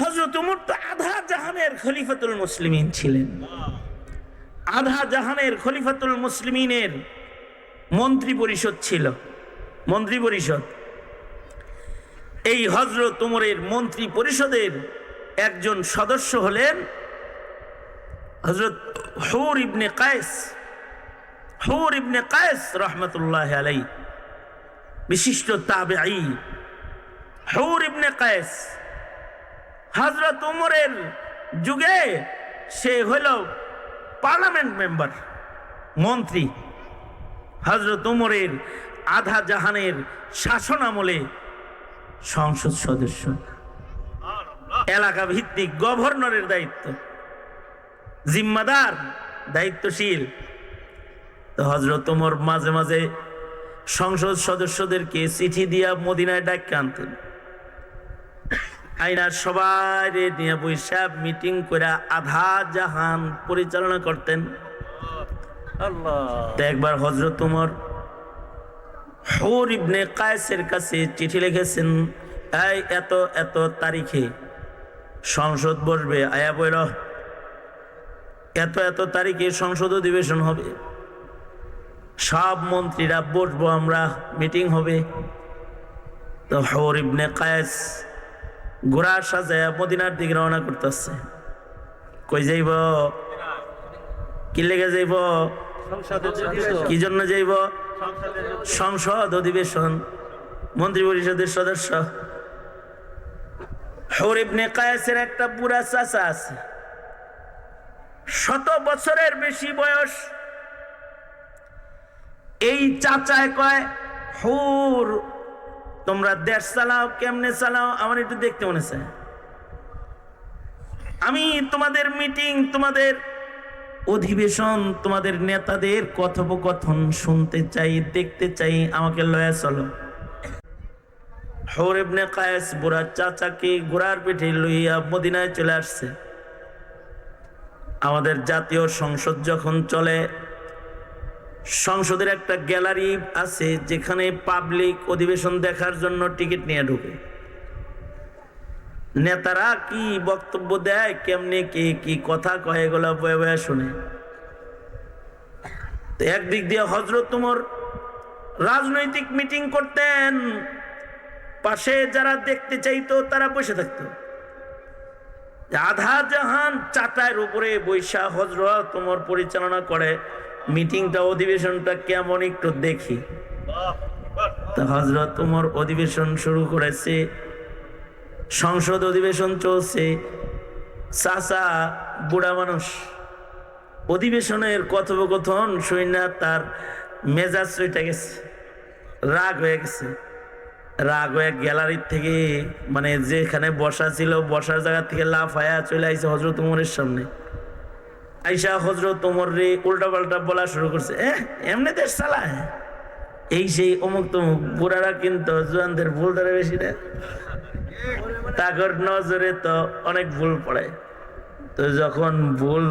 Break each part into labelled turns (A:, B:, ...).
A: হজরত উমর তো আধা জাহানের খলিফাতুল মুসলিমিন ছিলেন। আধা জাহানের খলিফাতুল মুসলিমিনের মন্ত্রী পরিষদ ছিল। মন্ত্রী পরিষদ। এই হজরত উমরের মন্ত্রী পরিষদের একজন সদস্য হলেন হজরত হৌর ইবনে কায়েস। হৌর ইবনে কায়েস রহমতুল্লাহ আলাই বিশিষ্ট তাবেঈ। হৌর ইবনে কায়েস হজরত উমরের যুগে সে হইল পার্লামেন্ট মেম্বার, মন্ত্রী। হজরত উমরের আধা জাহানের শাসন আমলে সংসদ সদস্য। এলাকা ভিত্তিক গভর্নরের দায়িত্ব। জিম্মাদার, দায়িত্বশীল। তো হজরত উমর মাঝে মাঝে সংসদ সদস্যদেরকে চিঠি দিয়া মদিনায় ডাক আনতেন। আইনার সবাই নিয়ে বৈশা মিটিং করে আধা জাহান পরিচালনা করতেন। একবার হজরত উমর হৌর ইবনে কায়েসের কাছে চিঠি লিখেছেন এই এত এত তারিখে সংসদ বসবে আয়া বইর এত এত তারিখে সংসদ অধিবেশন হবে। সব মন্ত্রীরা বসবো আমরা মিটিং হবে। তো হৌর ইবনে কায়েস ঘোড়া সাজায় মদিনার দিকে রওনা করতেছে। কই যাইব? কি লেগে যাইব? কি জন্য যাইব? সংসদ অধিবেশন, মন্ত্রী পরিষদের সদস্য। একটা বুড়া চাচা আছে। শত বছরের বেশি বয়স। এই চাচায় কয়, হুর তোমরা দেশ চালাও, কেমনে চালাও, আমার একটু দেখতে মনে আমি তোমাদের মিটিং তোমাদের অধিবেশন, তোমাদের নেতাদের কথোপকথন শুনতে চাই, দেখতে চাই, আমাকে লয়া চলো। হৌরেবনে কায়েস বুড়া চাচাকে গোড়ার পিঠে লইয়া মদিনায় চলে আসছে। আমাদের জাতীয় সংসদ যখন চলে সংসদের একটা গ্যালারি আছে যেখানে পাবলিক অধিবেশন দেখার জন্য টিকিট নিয়ে ঢুকে। নেতারা কি বক্তব্য দেয়, কেমনে, কে কি কথা কয়, এগুলো বয়ে বয়ে শুনে। একদিক দিয়ে হজরত তোমার রাজনৈতিক মিটিং করতেন, পাশে যারা দেখতে চাইতো তারা বসে থাকতো। আধা জাহান চাটায়ের উপরে বৈশা হজরত তোমার পরিচালনা করে। মিটিংটা অধিবেশনটা কেমন একটু দেখি। হজরত তোমার অধিবেশন শুরু করেছে, সংসদ অধিবেশন চলছে, চাচা বুড়া মানুষ। অধিবেশনের কথোপকথন সৈন্য তার মেজাজ চইটা গেছে, রাগ হয়ে গেছে। রাগ হয়ে গ্যালারির থেকে মানে যেখানে বসা ছিল, বসার জায়গা থেকে লাফ হায়া চলে আইছে হজরত উমরের সামনে। আইসা হজরত উমর রে উল্টা পাল্টা বলা শুরু করছে এমনি দেশ চালায়? এই সেই অমুক তমুক বুড়ারা কিন্তু জোয়ানদের ভুল ধরে বেশি দেয় তাগর নজরে তো অনেক ভুল পড়ে। তো যখন ভুল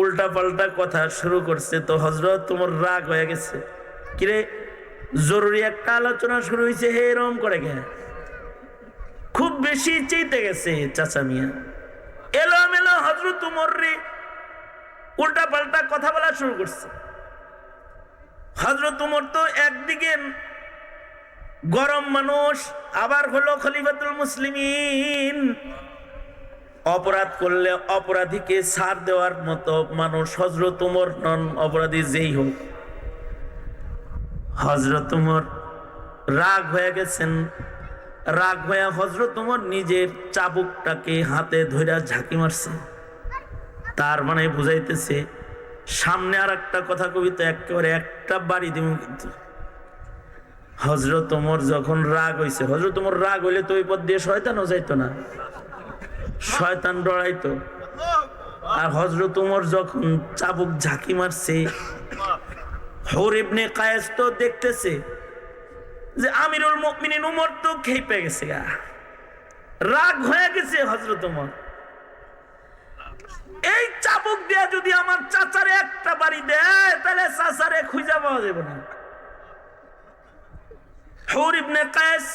A: উল্টা পাল্টা কথা শুরু করছে, তো হজরত তোমার রাগ হয়ে গেছে। কিরে, জরুরি একটা আলোচনা শুরু হয়েছে হে এরম করে গে খুব বেশি চেইতে গেছে, চাচা মিয়া। এলো মেলো হজরত উমর রে উল্টা পাল্টা কথা বলা শুরু করছে। হজরত উমর তো একদিকে গরম মানুষ, আবার হলো খলিফাতুল মুসলিমিন। অপরাধ করলে অপরাধীকে ছাড় দেওয়ার মতো মানুষ হজরত উমর নন, অপরাধী যেই হোক। হজরত উমর রাগ হয়ে গেছেন। রাগ হয়ে হজরত উমর নিজের চাবুকটাকে হাতে ধইরা ঝাঁকি মারছে তার মানে বুঝাইতেছে, সামনে আর একটা কথা কবিতা একেবারে একটা বাড়ি দিব কিন্তু। হজরত ওমর যখন রাগ হইছে হজরত ওমর রাগ হইলে তো ওই পথ দিয়ে শয়তানও যাইতো না। শয়তান ডরাইতো। আর হজরত ওমর যখন চাবুক ঝাঁকি মারছে হরিবনে কায়েস তো দেখতেছে যে আমিরুল মুমিনিন উমর তো খেপে গেছে রাগ হয়ে গেছে হজরত ওমর। এই চাবুক দিয়া যদি আমার চাচারে একটা বাড়ি দেয়, তাহলে চাচারে পাওয়া যাবে না। কায়েস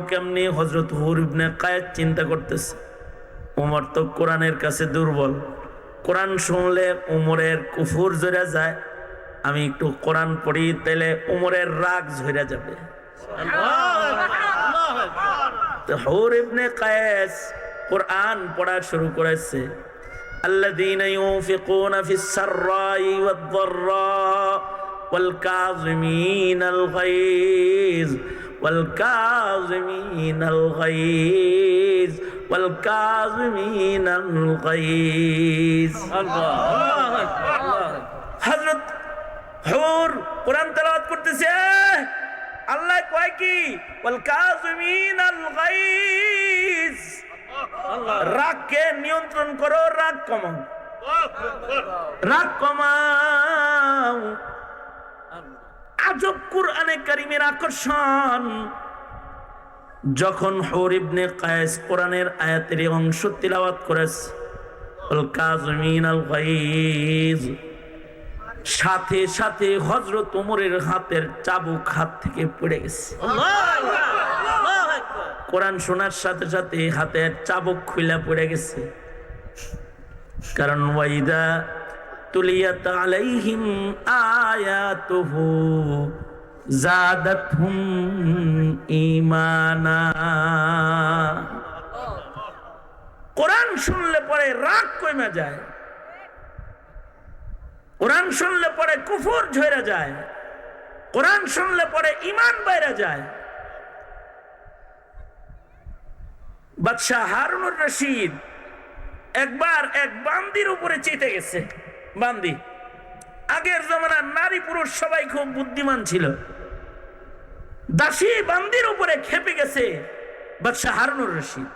A: কেমনি? হজরত কায়েত চিন্তা করতেছে। উমর তো কোরআনের কাছে দুর্বল। কোরআন শুনলে উমরের কুফুর জড়া যায়। আমি একটু কোরআন পড়ি, তাহলে উমরের রাগ ঝরে যাবে। তো হৌর ইবনে কায়েস কোরআন পড়া শুরু করেছে الذين ينفقون في السراء والضراء والكاظمين الغيظ والكاظمين الغيظ والكاظمين الغيظ হযরত হুর কোরআন তেলাওয়াত করতেছে আল্লাহ কয় কি? ওয়াল কাযিমিন আল গাইজ। রাগকে নিয়ন্ত্রণ করো, রাগ কমাও। রাগ কমাও। আজব কুরআনে কারিমের আকর্ষণ। যখন হৌর ইবনে কায়েস কোরআনের আয়াতের অংশ তিলাওয়াত করেছে, ওয়াল কাযিমিন আল গাইজ। সাথে সাথে হজরত উমরের হাতের চাবুক হাত থেকে পড়ে গেছে। কোরআন শোনার সাথে সাথে হাতের চাবুক খুলে পড়ে গেছে। কারণ ওয়াইদা আলাইহিম কোরআন শুনলে পরে রাগ কমে যায়। কোরআন শুনলে পরে কুফর ঝরে যায়। কোরআন শুনলে পরে ইমান বাইরে যায়। বাদশাহ হারুনুর রশিদ একবার এক বান্দির উপরে চেতে গেছে। বান্দি, আগের জমানার নারী পুরুষ সবাই খুব বুদ্ধিমান ছিল। দাসী বান্দির উপরে খেপে গেছে বাদশাহ হারুনুর রশিদ।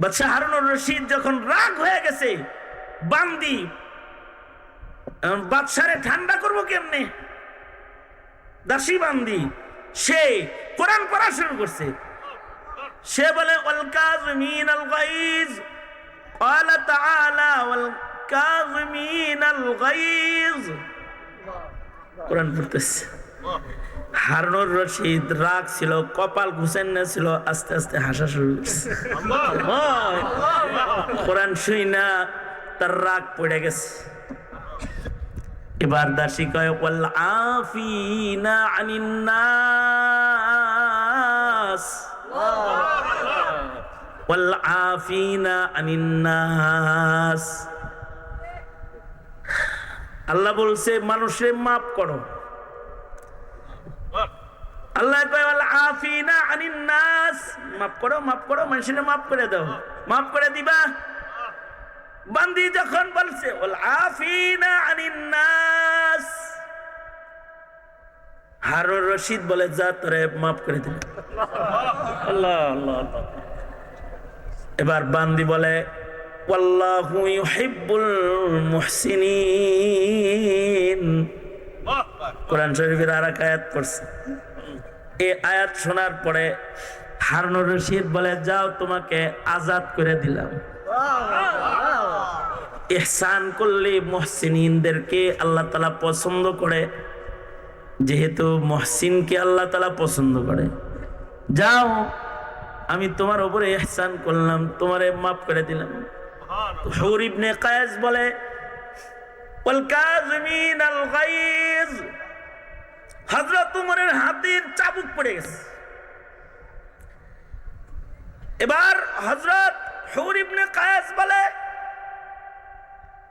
A: বাদশাহ হারুনুর রশিদ যখন রাগ হয়ে গেছে বান্দি এখন বাদশারে ঠান্ডা করবো কেমনে দাসী বান্দি সে কোরআন পড়া শুরু করছে সে বলে ওয়াল কাযিমিন আল গাইজ قال تعالى والكاظمين الغيظ কোরআন পড়তেছে হারুনুর রশিদ রাগ ছিল কপাল ঘুষেন না ছিল আস্তে আস্তে হাসা শুরু করছে কোরআন শুই না তার রাগ পড়ে গেছে। এবার দাসী কয় আফিনা আনিন আফিনা আল্লাহ বলছে মানুষে মাফ করো। আল্লাহ কয় আফিনা আনিন নাস মাফ করো মাফ করো, মানুষের মাফ করে দাও। মাফ করে দিবা? বান্দি যখন বলছে, ওল আফিনা হারুর রশিদ বলে, যা তোরে মাফ করে দিল। এবার বান্দি বলে কোরআন শরীফের আর এক আয়াত পড়ছে। এই আয়াত শোনার পরে হারুনুর রশিদ বলে, যাও তোমাকে আজাদ করে দিলাম। ইহসান করলে মহসিনদেরকে আল্লাহ তালা পছন্দ করে। যেহেতু মহসিনকে আল্লাহ তালা পছন্দ করে। যাও, আমি তোমার উপরে এহসান করলাম, তোমারে মাফ করে দিলাম। বলে হাতের চাবুক পড়ে গেছে। এবার হযরত হুর ইবনে কায়েস বলে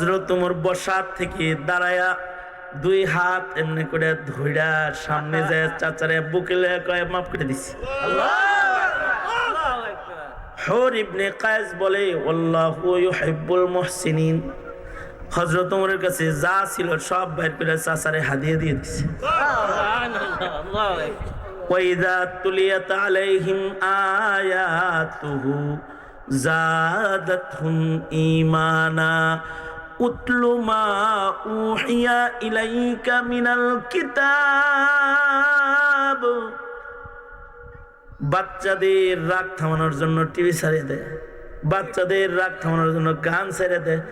A: হজরত তোমার বসাত থেকে দাঁড়ায়া দুই হাত এমনি করে ধইরা সামনে যায় চাচারে বুকে লয়ে কয়ে মাফ করে দিছি হর ইবনে কায়েস বলে আল্লাহু ইউহিব্বুল মুহসিনিন হজরত উমরের কাছে যা ছিল সব বাইর করে চাচারে হাদিয়ে দিয়ে দিছে وإذا تليت عليهم آياته زادتهم إيمانا أتل ما أوحي إليك من الكتاب বাচ্চাদের রাগ থামানোর জন্য টিভি ছাড়িয়ে দেয় বাচ্চাদের রাগ থামানোর জন্য গান ছেড়ে দেয়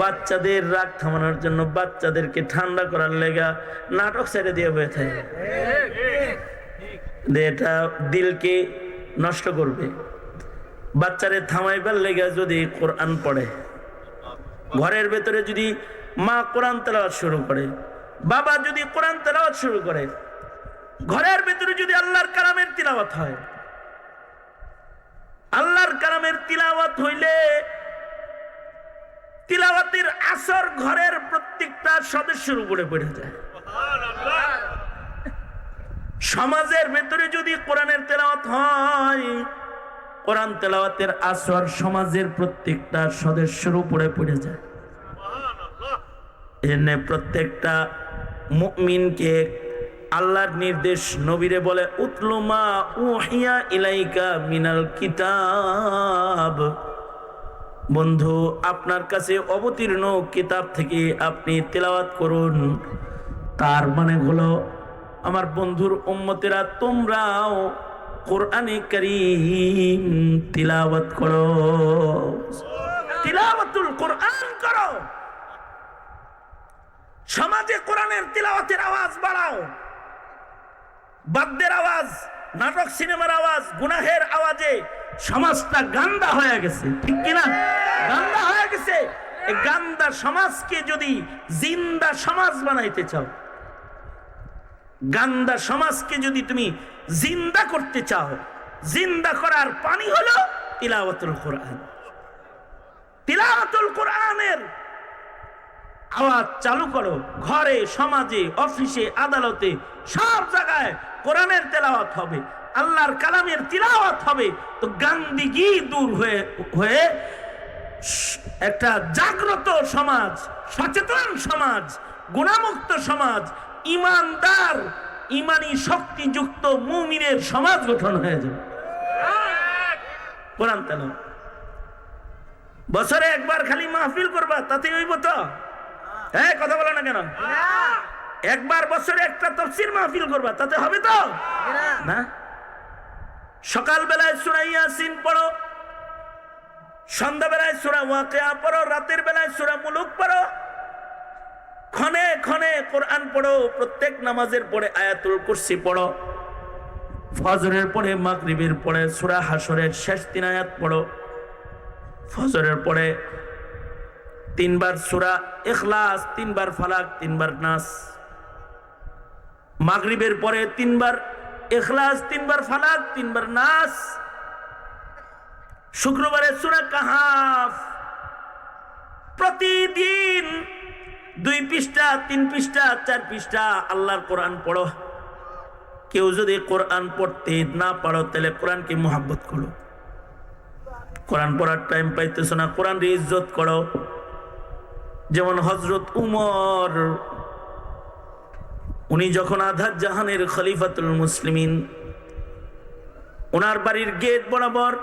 A: বাচ্চাদের রাগ থামানোর জন্য বাচ্চাদেরকে ঠান্ডা করার লেগা নাটক ছেড়ে দিয়ে হয়ে থাকে যে এটা দিলকে নষ্ট করবে বাচ্চারে থামাইবার লেগে যদি কোরআন পড়ে ঘরের ভেতরে যদি মা কোরআন তেলাওয়াত শুরু করে, বাবা যদি কোরআন তেলাওয়াত শুরু করে, ঘরের ভেতরে যদি আল্লাহর কালামের তিলাওয়াত হয়, আল্লাহর কালামের তিলাওয়াত হইলে তিলাওয়াতের আসর ঘরের প্রত্যেকটা সদস্যের উপরে পড়ে যায়। সমাজের ভেতরে যদি কোরআনের তেলাওয়াত হয় কোরআন তেলাওয়াতের আসর সমাজের প্রত্যেকটা সদস্যের উপরে পড়ে যায়। এনে প্রত্যেকটা মুমিনকে আল্লাহর নির্দেশ নবীরে বলে উতলুমা উহিয়া ইলাইকা মিনাল কিতাব। বন্ধু আপনার কাছে অবতীর্ণ কিতাব থেকে আপনি তেলাওয়াত করুন। তার মানে হলো আমার বন্ধুর উম্মতেরা তোমরাও কোরআনে করিম তিলাওয়াত করো। তিলাওয়াতুল কোরআন করো। সমাজে কোরআনের তিলাওয়াতের আওয়াজ বাড়াও। বাদ্যের আওয়াজ, নাটক, সিনেমার আওয়াজ, গুনাহের আওয়াজে সমাজটা গান্দা হয়ে গেছে। ঠিক কিনা? গান্দা হয়ে গেছে। গান্দা সমাজকে যদি জিন্দা সমাজ বানাইতে চাও গান্দা সমাজকে যদি তুমি জিন্দা করতে চাও, জিন্দা করার পানি হলো তিলাওয়াতুল কোরআন। তিলাওয়াতুল কোরআনের আওয়াজ চালু করো, ঘরে, সমাজে, অফিসে, আদালতে, সব জায়গায় কোরআনের তেলাওয়াত হবে, আল্লাহর কালামের তিলাওয়াত হবে, তো গান্দিগি দূর হয়ে হয়ে একটা জাগ্রত সমাজ, সচেতন সমাজ, গুণামুক্ত সমাজ ইমানদার, ইমানি শক্তিযুক্ত মুমিনের সমাজ গঠন হয়ে যাবে। কোরআন বছরে একবার খালি মাহফিল করবা তাতে হইব তো? হ্যাঁ কথা বলো না কেন? একবার বছরে একটা তফসির মাহফিল করবা, তাতে হবে তো? না? সকাল বেলায় সুরা ইয়াসিন পড়ো সন্ধ্যা বেলায় সুরা ওয়াকিয়া পড়ো, রাতের বেলায় সুরা মুলুক পড়ো ক্ষণে ক্ষণে কোরআন পড়ো, প্রত্যেক নামাজের পরে আয়াতুল কুরসি পড়ো। ফজরের পরে মাগরিবের পরে সুরা হাসরের শেষ তিন আয়াত পড়ো। ফজরের পরে তিনবার সুরা এখলাস তিনবার ফালাক, তিনবার নাস। মাগরিবের পরে তিনবার এখলাস তিনবার ফালাক, তিনবার নাস। শুক্রবারে সুরা কাহাফ। প্রতিদিন দুই পৃষ্ঠা, তিন পৃষ্ঠা, চার পৃষ্ঠা, আল্লাহর কোরআন পড়ো। কেউ যদি কোরআন পড়তে না পারো, তাহলে কোরআনকে মোহাব্বত করো। কোরআন পড়ার টাইম পাইতেছো না কোরআন ইজ্জত করো। যেমন হজরত উমর, উনি যখন আধার জাহানের খলিফাতুল মুসলিমিন ওনার বাড়ির গেট বরাবর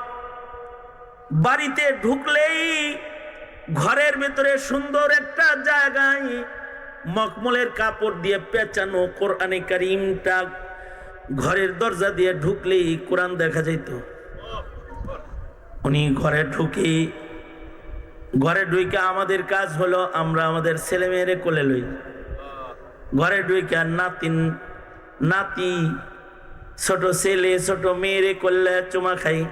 A: বাড়িতে ঢুকলেই ঘরের ভেতরে সুন্দর একটা জায়গায় মকমলের কাপড় দিয়ে পেঁচানো কোরআনে কারিমটা ঘরের দরজা দিয়ে ঢুকলেই কোরআন দেখা যাইতো। উনি ঘরে ঢুকি, ঘরে ঢুইকে আমাদের কাজ হলো আমরা আমাদের ছেলে মেয়েরে কোলে লই। ঘরে ঢুইকে নাতিন, নাতি, ছোট ছেলে, ছোট মেয়েরে করলে চুমা খাই।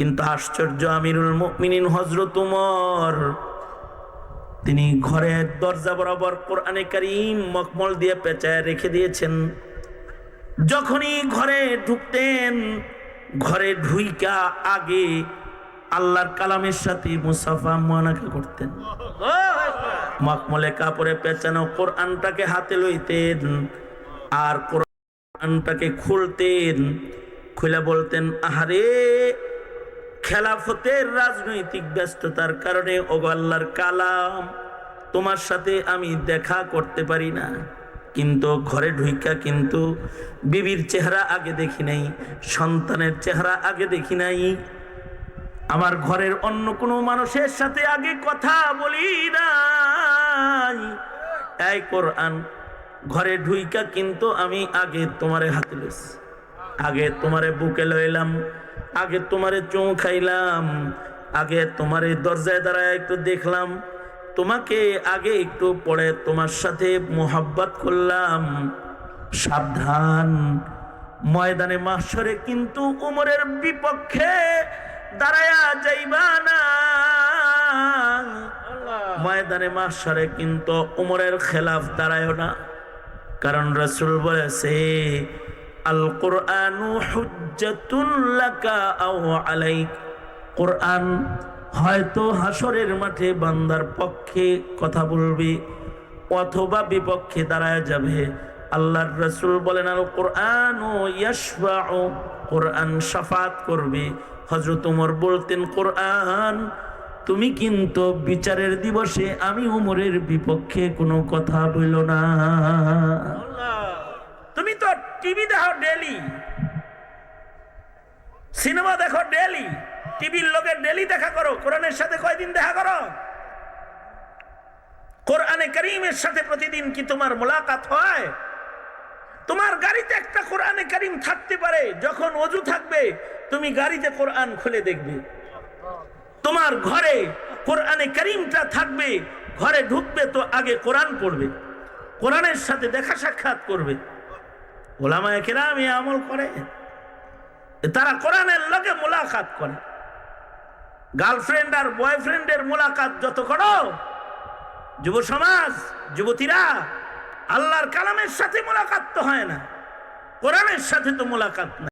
A: কিন্তু আশ্চর্য আমিরুল মুমিনিন হজরত উমর। তিনি ঘরের দরজা বরাবর কোরআনে কারিম মকমল দিয়ে পেঁচায় রেখে দিয়েছেন। যখনই ঘরে ঢুকতেন, ঘরে ঢুইকা আগে আল্লাহর কালামের সাথে মুসাফা মানাকা করতেন। মকমলে কাপড়ে পেঁচানো কোরআনটাকে হাতে লইতেন আর কোরআনটাকে খুলতেন, খুলে বলতেন, আহারে খেলাফতের রাজনৈতিক ব্যস্ততার কারণে ওগো আল্লাহর কালাম, তোমার সাথে আমি দেখা করতে পারি না। কিন্তু ঘরে ঢুইকা কিন্তু বিবির চেহারা আগে দেখি নাই, সন্তানের চেহারা আগে দেখি নাই। আমার ঘরের অন্য কোনো মানুষের সাথে আগে কথা বলি নাই। কোরআন, ঘরে ঢুইকা কিন্তু আমি আগে তোমারে হাতে লইছি, আগে তোমারে বুকে লইলাম। আগে তোমারে চৌ খাইলাম আগে তোমারে দরজায় দাঁড়ায় একটু দেখলাম। তোমাকে আগে একটু পরে তোমার সাথে মোহাব্বত করলাম। সাবধান ময়দানে মাসরে কিন্তু উমরের বিপক্ষে দাঁড়ায়া যাইবা না। ময়দানে মাসরে কিন্তু উমরের খেলাফ দাঁড়ায় না। কারণ রসুল বলেছে আল কোরআনু কোরআন হয়তো হাসরের মাঠে বান্দার পক্ষে কথা বলবে, অথবা বিপক্ষে দাঁড়ায় যাবে। আল্লাহর রসুল বলেন আল কোরআন ও ইয়াসফাউ কোরআন সাফাত করবে। হজরত উমর বলতেন, কোরআন, তুমি কিন্তু বিচারের দিবসে আমি উমরের বিপক্ষে কোনো কথা বইল না। তুমি তো টিভি দেখো ডেলি সিনেমা দেখো ডেলি টিভির লোকের ডেলি দেখা করো। কোরআনের সাথে কয়দিন দেখা করো? কোরআনে করিমের সাথে প্রতিদিন কি তোমার মোলাকাত হয়? তোমার গাড়িতে একটা কোরআনে করিম থাকতে পারে। যখন অজু থাকবে, তুমি গাড়িতে কোরআন খুলে দেখবে। তোমার ঘরে কোরআনে করিমটা থাকবে, ঘরে ঢুকবে তো আগে কোরআন পড়বে। কোরআনের সাথে দেখা সাক্ষাৎ করবে। ওলামায় কেরাম এ আমল করে। তারা কোরআনের লগে মোলাকাত করে। গার্লফ্রেন্ড আর বয়ফ্রেন্ডের মোলাকাত যত করো, যুব সমাজ, যুবতীরা, আল্লাহর কালামের সাথে মোলাকাত তো হয় না, কোরআনের সাথে তো মোলাকাত না।